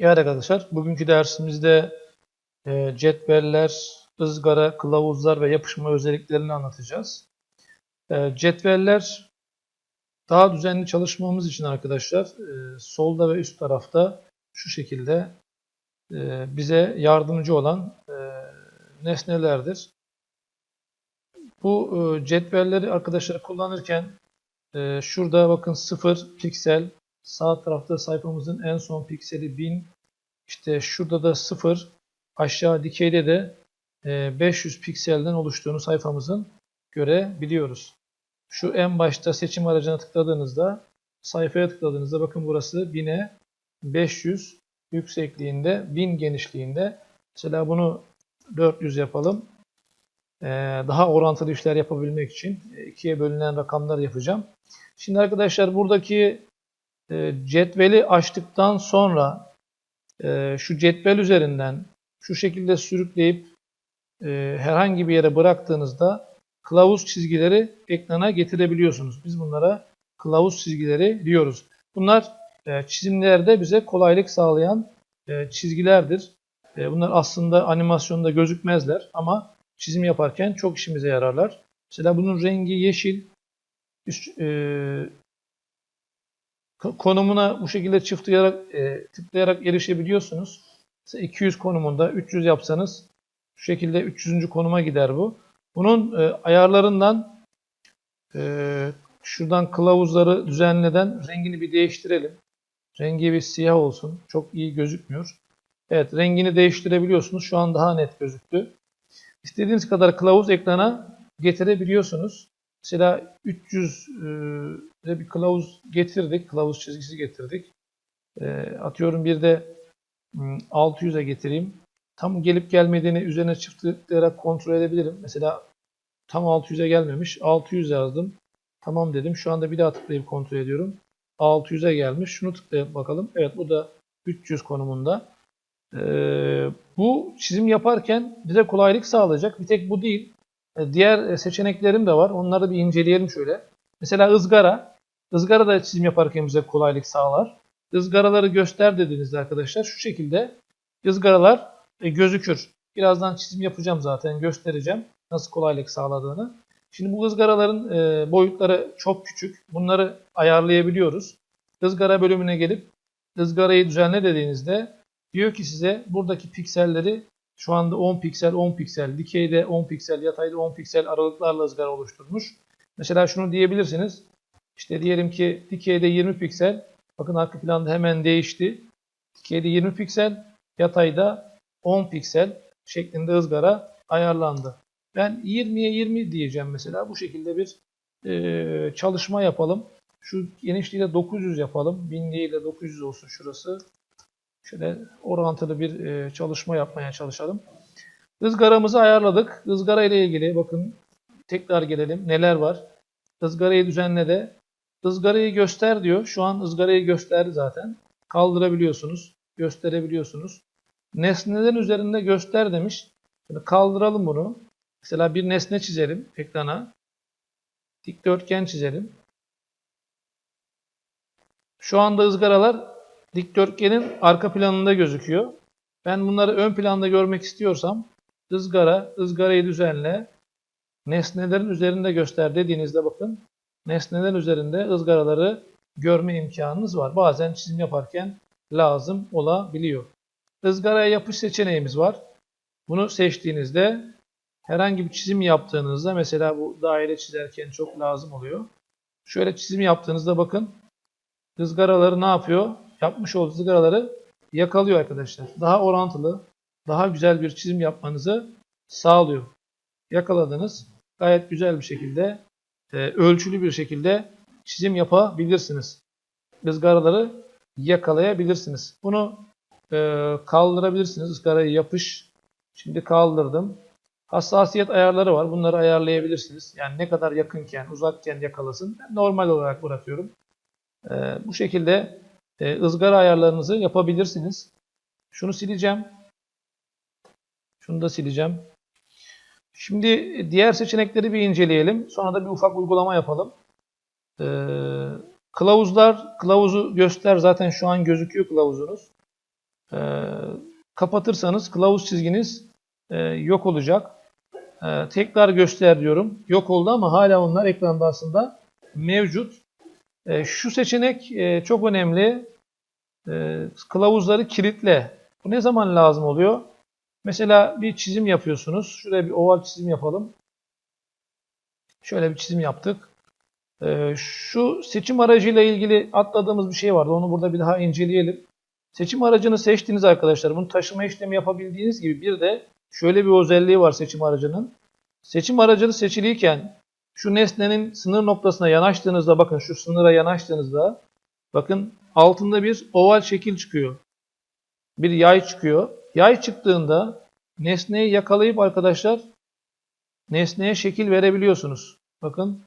Evet arkadaşlar, bugünkü dersimizde e, cetveller, ızgara, kılavuzlar ve yapışma özelliklerini anlatacağız. E, cetveller daha düzenli çalışmamız için arkadaşlar e, solda ve üst tarafta şu şekilde e, bize yardımcı olan e, nesnelerdir. Bu e, cetvelleri arkadaşlar kullanırken e, şurada bakın 0 piksel, sağ tarafta sayfamızın en son pikseli 1000, işte şurada da 0, aşağı dikeyde de e, 500 pikselden oluştuğunu sayfamızın görebiliyoruz. Şu en başta seçim aracına tıkladığınızda, sayfaya tıkladığınızda bakın burası 1000'e 500 yüksekliğinde, 1000 genişliğinde. Mesela bunu 400 yapalım. Ee, daha orantılı işler yapabilmek için ikiye bölünen rakamlar yapacağım. Şimdi arkadaşlar buradaki e, cetveli açtıktan sonra e, şu cetvel üzerinden şu şekilde sürükleyip e, herhangi bir yere bıraktığınızda kılavuz çizgileri ekrana getirebiliyorsunuz. Biz bunlara kılavuz çizgileri diyoruz. Bunlar e, çizimlerde bize kolaylık sağlayan e, çizgilerdir. Bunlar aslında animasyonda gözükmezler ama çizim yaparken çok işimize yararlar. Mesela bunun rengi yeşil. Konumuna bu şekilde çift tıklayarak, e, tıklayarak erişebiliyorsunuz. Mesela 200 konumunda 300 yapsanız şu şekilde 300. konuma gider bu. Bunun e, ayarlarından e, şuradan kılavuzları düzenleden rengini bir değiştirelim. Rengi bir siyah olsun. Çok iyi gözükmüyor. Evet rengini değiştirebiliyorsunuz. Şu an daha net gözüktü. İstediğiniz kadar kılavuz ekrana getirebiliyorsunuz. Mesela 300 e, bir kılavuz getirdik. Kılavuz çizgisi getirdik. E, atıyorum bir de 600'e getireyim. Tam gelip gelmediğini üzerine çift tıklayarak kontrol edebilirim. Mesela tam 600'e gelmemiş. 600 yazdım. Tamam dedim. Şu anda bir daha tıklayıp kontrol ediyorum. 600'e gelmiş. Şunu tıklayıp bakalım. Evet bu da 300 konumunda. Ee, bu çizim yaparken bize kolaylık sağlayacak. Bir tek bu değil. Ee, diğer seçeneklerim de var. Onları bir inceleyelim şöyle. Mesela ızgara. Izgara da çizim yaparken bize kolaylık sağlar. Izgaraları göster dediğinizde arkadaşlar şu şekilde ızgaralar e, gözükür. Birazdan çizim yapacağım zaten göstereceğim nasıl kolaylık sağladığını. Şimdi bu ızgaraların e, boyutları çok küçük. Bunları ayarlayabiliyoruz. Izgara bölümüne gelip ızgarayı düzenle dediğinizde diyor ki size buradaki pikselleri şu anda 10 piksel 10 piksel, dikeyde 10 piksel, yatayda 10 piksel aralıklarla ızgara oluşturmuş. Mesela şunu diyebilirsiniz. İşte diyelim ki dikeyde 20 piksel. Bakın arka planda hemen değişti. Dikeyde 20 piksel, yatayda 10 piksel şeklinde ızgara ayarlandı. Ben 20'ye 20 diyeceğim mesela. Bu şekilde bir e, çalışma yapalım. Şu genişliği de 900 yapalım. 1000 değil de 900 olsun şurası. Şöyle orantılı bir e, çalışma yapmaya çalışalım. Izgaramızı ayarladık. Izgara ile ilgili bakın tekrar gelelim. Neler var? Izgarayı düzenle de. Izgarayı göster diyor. Şu an ızgarayı gösterdi zaten. Kaldırabiliyorsunuz. Gösterebiliyorsunuz. Nesnelerin üzerinde göster demiş. Şimdi kaldıralım bunu. Mesela bir nesne çizelim ekrana. Dikdörtgen çizelim. Şu anda ızgaralar dikdörtgenin arka planında gözüküyor. Ben bunları ön planda görmek istiyorsam ızgara, ızgarayı düzenle, nesnelerin üzerinde göster dediğinizde bakın nesnelerin üzerinde ızgaraları görme imkanınız var. Bazen çizim yaparken lazım olabiliyor. Izgaraya yapış seçeneğimiz var. Bunu seçtiğinizde herhangi bir çizim yaptığınızda mesela bu daire çizerken çok lazım oluyor. Şöyle çizim yaptığınızda bakın ızgaraları ne yapıyor? Yapmış olduğu ızgaraları yakalıyor arkadaşlar. Daha orantılı, daha güzel bir çizim yapmanızı sağlıyor. Yakaladınız. Gayet güzel bir şekilde, e, ölçülü bir şekilde çizim yapabilirsiniz. Izgaraları yakalayabilirsiniz. Bunu e, kaldırabilirsiniz. Izgarayı yapış. Şimdi kaldırdım. Hassasiyet ayarları var. Bunları ayarlayabilirsiniz. Yani ne kadar yakınken, uzakken yakalasın. Ben normal olarak bırakıyorum. Ee, bu şekilde e, ızgara ayarlarınızı yapabilirsiniz. Şunu sileceğim. Şunu da sileceğim. Şimdi diğer seçenekleri bir inceleyelim. Sonra da bir ufak uygulama yapalım. Ee, kılavuzlar, kılavuzu göster. Zaten şu an gözüküyor kılavuzunuz. e, kapatırsanız kılavuz çizginiz e, yok olacak. E, tekrar göster diyorum. Yok oldu ama hala onlar ekranda aslında mevcut. E, şu seçenek e, çok önemli. E, kılavuzları kilitle. Bu ne zaman lazım oluyor? Mesela bir çizim yapıyorsunuz. Şuraya bir oval çizim yapalım. Şöyle bir çizim yaptık. Şu seçim aracıyla ilgili atladığımız bir şey vardı. Onu burada bir daha inceleyelim. Seçim aracını seçtiğiniz arkadaşlar bunu taşıma işlemi yapabildiğiniz gibi bir de şöyle bir özelliği var seçim aracının. Seçim aracını seçiliyken şu nesnenin sınır noktasına yanaştığınızda bakın şu sınıra yanaştığınızda bakın altında bir oval şekil çıkıyor. Bir yay çıkıyor. Yay çıktığında nesneyi yakalayıp arkadaşlar nesneye şekil verebiliyorsunuz. Bakın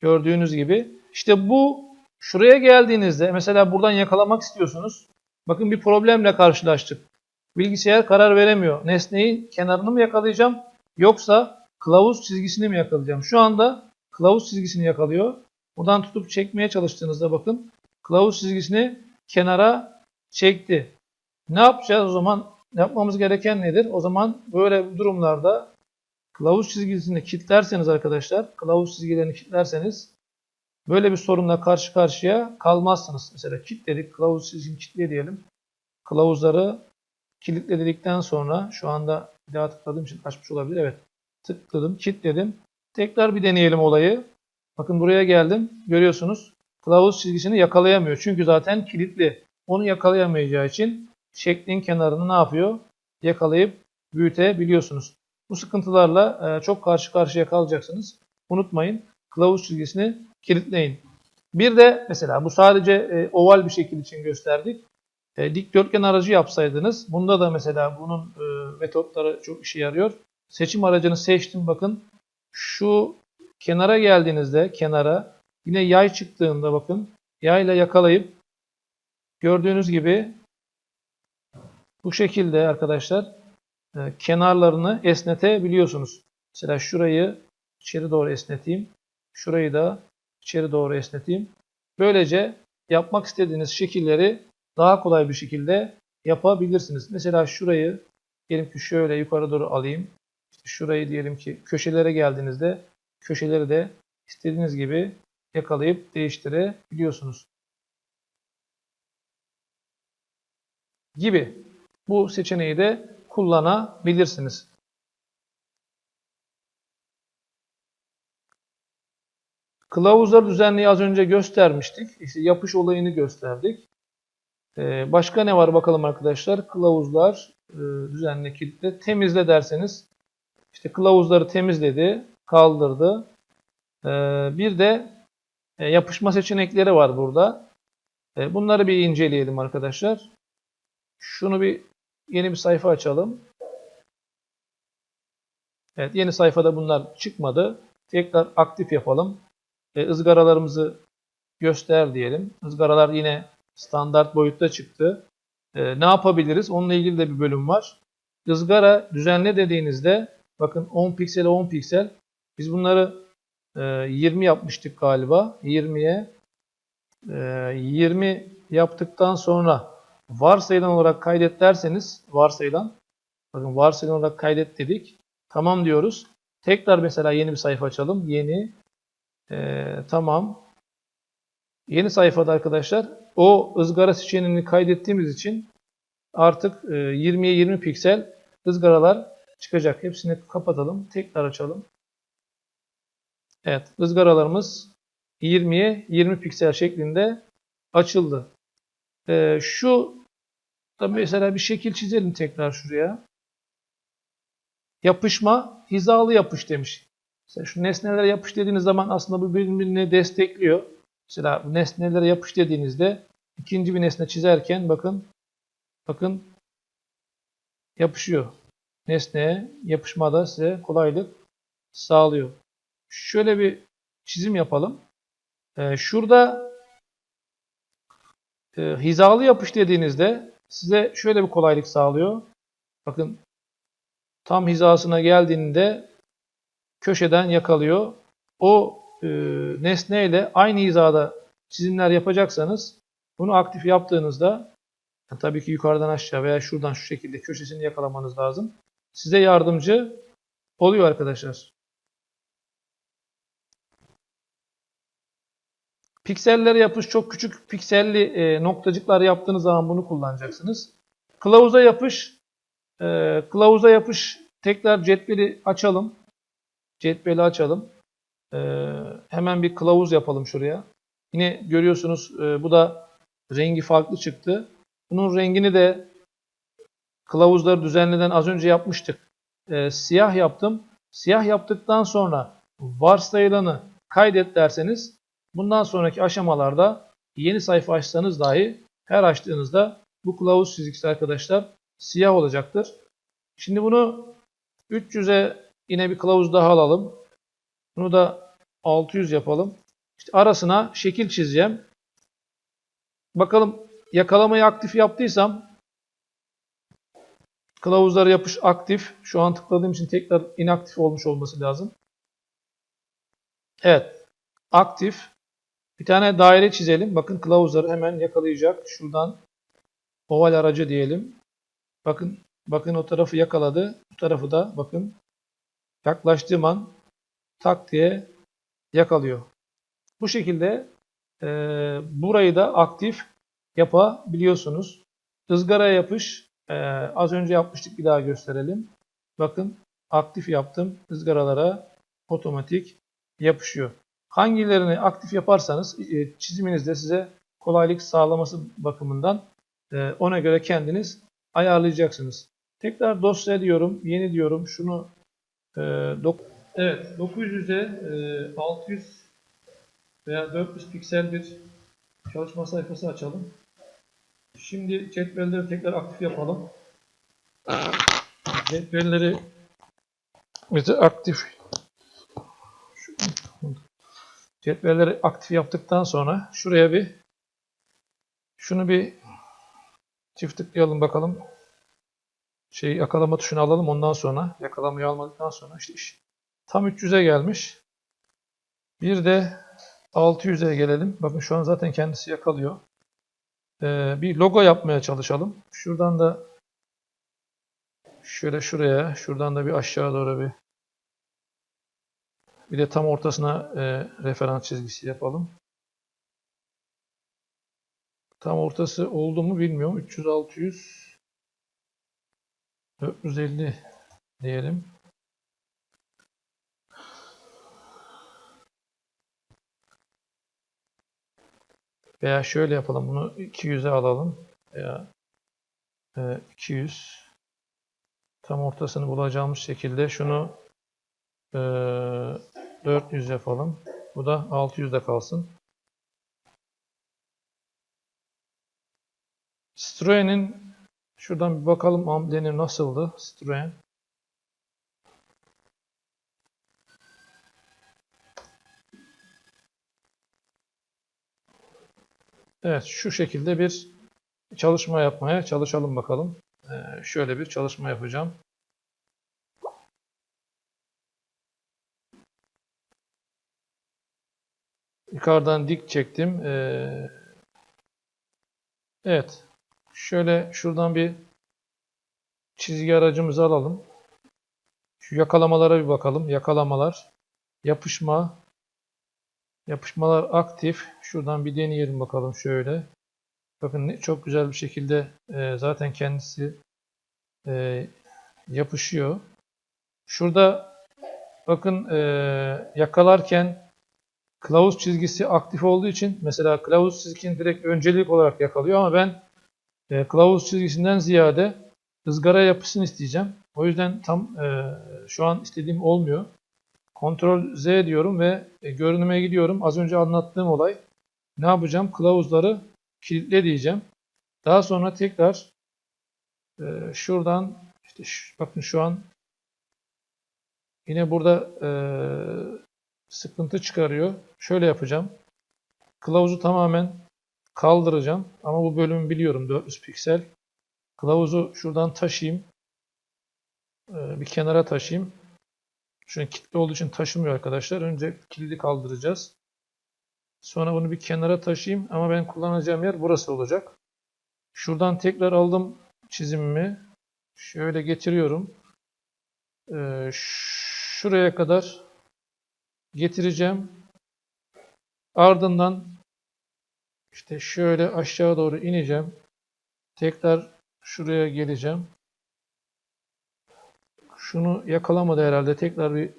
gördüğünüz gibi. İşte bu şuraya geldiğinizde mesela buradan yakalamak istiyorsunuz. Bakın bir problemle karşılaştık. Bilgisayar karar veremiyor. Nesneyi kenarını mı yakalayacağım yoksa kılavuz çizgisini mi yakalayacağım? Şu anda kılavuz çizgisini yakalıyor. Buradan tutup çekmeye çalıştığınızda bakın kılavuz çizgisini kenara çekti. Ne yapacağız o zaman? Yapmamız gereken nedir? O zaman böyle durumlarda kılavuz çizgisini kilitlerseniz arkadaşlar, kılavuz çizgilerini kilitlerseniz böyle bir sorunla karşı karşıya kalmazsınız. Mesela kilitledik, kılavuz çizgisini kilitle diyelim. Kılavuzları kilitledikten sonra şu anda bir daha tıkladığım için açmış olabilir. Evet. Tıkladım, kilitledim. Tekrar bir deneyelim olayı. Bakın buraya geldim. Görüyorsunuz. Kılavuz çizgisini yakalayamıyor. Çünkü zaten kilitli. Onu yakalayamayacağı için şeklin kenarını ne yapıyor? Yakalayıp büyütebiliyorsunuz. Bu sıkıntılarla e, çok karşı karşıya kalacaksınız. Unutmayın kılavuz çizgisini kilitleyin. Bir de mesela bu sadece e, oval bir şekil için gösterdik. E, dikdörtgen aracı yapsaydınız bunda da mesela bunun metotları çok işe yarıyor. Seçim aracını seçtim bakın. Şu kenara geldiğinizde kenara yine yay çıktığında bakın yayla yakalayıp gördüğünüz gibi bu şekilde arkadaşlar e, kenarlarını esnetebiliyorsunuz. Mesela şurayı içeri doğru esneteyim. Şurayı da içeri doğru esneteyim. Böylece yapmak istediğiniz şekilleri daha kolay bir şekilde yapabilirsiniz. Mesela şurayı diyelim ki şöyle yukarı doğru alayım. İşte şurayı diyelim ki köşelere geldiğinizde köşeleri de istediğiniz gibi yakalayıp değiştirebiliyorsunuz. Gibi. Bu seçeneği de kullanabilirsiniz. Kılavuzlar düzenliği az önce göstermiştik. İşte yapış olayını gösterdik. Ee, başka ne var bakalım arkadaşlar. Kılavuzlar e, düzenli kilitle temizle derseniz işte kılavuzları temizledi, kaldırdı. Ee, bir de e, yapışma seçenekleri var burada. E, bunları bir inceleyelim arkadaşlar. Şunu bir Yeni bir sayfa açalım. Evet yeni sayfada bunlar çıkmadı. Tekrar aktif yapalım. E, ızgaralarımızı göster diyelim. Izgaralar yine standart boyutta çıktı. E, ne yapabiliriz? Onunla ilgili de bir bölüm var. Izgara düzenle dediğinizde bakın 10 piksel 10 piksel. Biz bunları e, 20 yapmıştık galiba. 20'ye e, 20 yaptıktan sonra varsayılan olarak kaydet derseniz varsayılan bakın varsayılan olarak kaydet dedik. Tamam diyoruz. Tekrar mesela yeni bir sayfa açalım. Yeni ee, tamam. Yeni sayfada arkadaşlar o ızgara seçeneğini kaydettiğimiz için artık e, 20'ye 20 piksel ızgaralar çıkacak. Hepsini kapatalım. Tekrar açalım. Evet ızgaralarımız 20'ye 20 piksel şeklinde açıldı. Ee, şu da mesela bir şekil çizelim tekrar şuraya. Yapışma hizalı yapış demiş. Mesela şu nesnelere yapış dediğiniz zaman aslında bu birbirini destekliyor. Mesela nesnelere yapış dediğinizde ikinci bir nesne çizerken bakın bakın yapışıyor. Nesneye yapışmada size kolaylık sağlıyor. Şöyle bir çizim yapalım. Ee, şurada e, hizalı yapış dediğinizde size şöyle bir kolaylık sağlıyor. Bakın tam hizasına geldiğinde köşeden yakalıyor. O e, nesneyle aynı hizada çizimler yapacaksanız Bunu aktif yaptığınızda tabii ki yukarıdan aşağı veya şuradan şu şekilde köşesini yakalamanız lazım. Size yardımcı oluyor arkadaşlar. Piksellere yapış çok küçük pikselli e, noktacıklar yaptığınız zaman bunu kullanacaksınız. Kılavuza yapış e, kılavuza yapış tekrar cetveli açalım. Cetveli açalım. E, hemen bir kılavuz yapalım şuraya. Yine görüyorsunuz e, bu da rengi farklı çıktı. Bunun rengini de kılavuzları düzenleden az önce yapmıştık. E, siyah yaptım. Siyah yaptıktan sonra varsayılanı kaydet derseniz bundan sonraki aşamalarda yeni sayfa açsanız dahi her açtığınızda bu kılavuz çizgisi arkadaşlar siyah olacaktır. Şimdi bunu 300'e yine bir kılavuz daha alalım. Bunu da 600 yapalım. İşte arasına şekil çizeceğim. Bakalım yakalamayı aktif yaptıysam kılavuzlara yapış aktif. Şu an tıkladığım için tekrar inaktif olmuş olması lazım. Evet. Aktif. Bir tane daire çizelim. Bakın kılavuzları hemen yakalayacak. Şuradan oval aracı diyelim. Bakın bakın o tarafı yakaladı. Bu tarafı da bakın yaklaştığım an tak diye yakalıyor. Bu şekilde e, burayı da aktif yapabiliyorsunuz. Izgaraya yapış. E, az önce yapmıştık bir daha gösterelim. Bakın aktif yaptım. ızgaralara otomatik yapışıyor. Hangilerini aktif yaparsanız e, çiziminizde size kolaylık sağlaması bakımından e, ona göre kendiniz ayarlayacaksınız. Tekrar dosya diyorum, yeni diyorum. Şunu e, evet 900'e e, 600 veya 400 piksel bir çalışma sayfası açalım. Şimdi cetvelleri tekrar aktif yapalım. Cetvelleri bize aktif cetvelleri aktif yaptıktan sonra şuraya bir şunu bir çift tıklayalım bakalım. Şey yakalama tuşunu alalım ondan sonra yakalamayı almadıktan sonra işte iş tam 300'e gelmiş. Bir de 600'e gelelim. Bakın şu an zaten kendisi yakalıyor. Ee, bir logo yapmaya çalışalım. Şuradan da şöyle şuraya, şuradan da bir aşağı doğru bir bir de tam ortasına e, referans çizgisi yapalım. Tam ortası oldu mu bilmiyorum. 300, 600, 450 diyelim. Veya şöyle yapalım. Bunu 200'e alalım. Veya 200 tam ortasını bulacağımız şekilde şunu 400 yapalım. Bu da 600'de kalsın. Citroen'in şuradan bir bakalım amblemi nasıldı Citroen. Evet şu şekilde bir çalışma yapmaya çalışalım bakalım. Ee, şöyle bir çalışma yapacağım. Yukarıdan dik çektim. Ee, evet. Şöyle şuradan bir çizgi aracımızı alalım. Şu yakalamalara bir bakalım. Yakalamalar. Yapışma. Yapışmalar aktif. Şuradan bir deneyelim bakalım şöyle. Bakın çok güzel bir şekilde e, zaten kendisi e, yapışıyor. Şurada bakın e, yakalarken kılavuz çizgisi aktif olduğu için mesela kılavuz çizgisini direkt öncelik olarak yakalıyor ama ben e, kılavuz çizgisinden ziyade ızgara yapısını isteyeceğim. O yüzden tam e, şu an istediğim olmuyor. Ctrl Z diyorum ve e, görünüme gidiyorum. Az önce anlattığım olay. Ne yapacağım? Kılavuzları kilitle diyeceğim. Daha sonra tekrar e, şuradan işte şu, bakın şu an yine burada e, sıkıntı çıkarıyor. Şöyle yapacağım. Kılavuzu tamamen kaldıracağım. Ama bu bölümü biliyorum 400 piksel. Kılavuzu şuradan taşıyayım. E, bir kenara taşıyayım. An kilitli olduğu için taşımıyor arkadaşlar. Önce kilidi kaldıracağız. Sonra bunu bir kenara taşıyayım ama ben kullanacağım yer burası olacak. Şuradan tekrar aldım çizimimi. Şöyle getiriyorum. Ee, şuraya kadar getireceğim. Ardından işte şöyle aşağı doğru ineceğim. Tekrar şuraya geleceğim. Şunu yakalamadı herhalde. Tekrar bir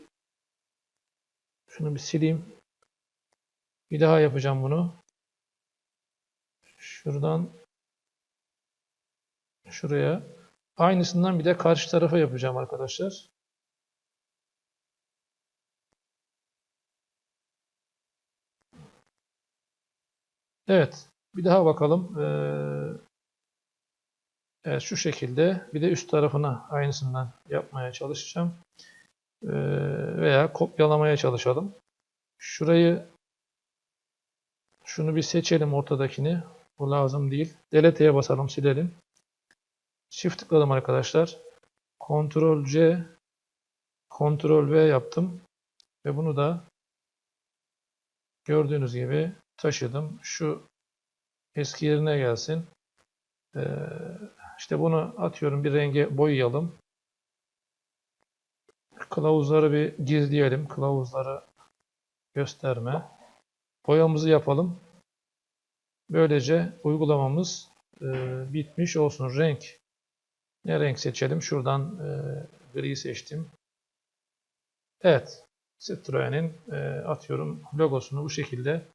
şunu bir sileyim. Bir daha yapacağım bunu. Şuradan şuraya. Aynısından bir de karşı tarafa yapacağım arkadaşlar. Evet. Bir daha bakalım. Ee, evet şu şekilde. Bir de üst tarafına aynısından yapmaya çalışacağım. Ee, veya kopyalamaya çalışalım. Şurayı şunu bir seçelim ortadakini. Bu lazım değil. Delete'ye basalım silelim. Çift tıkladım arkadaşlar. Ctrl C Ctrl V yaptım. Ve bunu da gördüğünüz gibi taşıdım. Şu eski yerine gelsin. Ee, işte bunu atıyorum bir renge boyayalım. Kılavuzları bir gizleyelim. Kılavuzları gösterme. Boyamızı yapalım. Böylece uygulamamız e, bitmiş olsun. Renk. Ne renk seçelim? Şuradan e, gri seçtim. Evet. Citroen'in e, atıyorum logosunu bu şekilde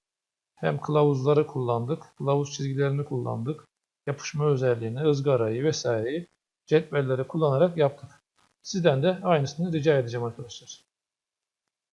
hem kılavuzları kullandık, kılavuz çizgilerini kullandık, yapışma özelliğini, ızgarayı vesaireyi cetvelleri kullanarak yaptık. Sizden de aynısını rica edeceğim arkadaşlar.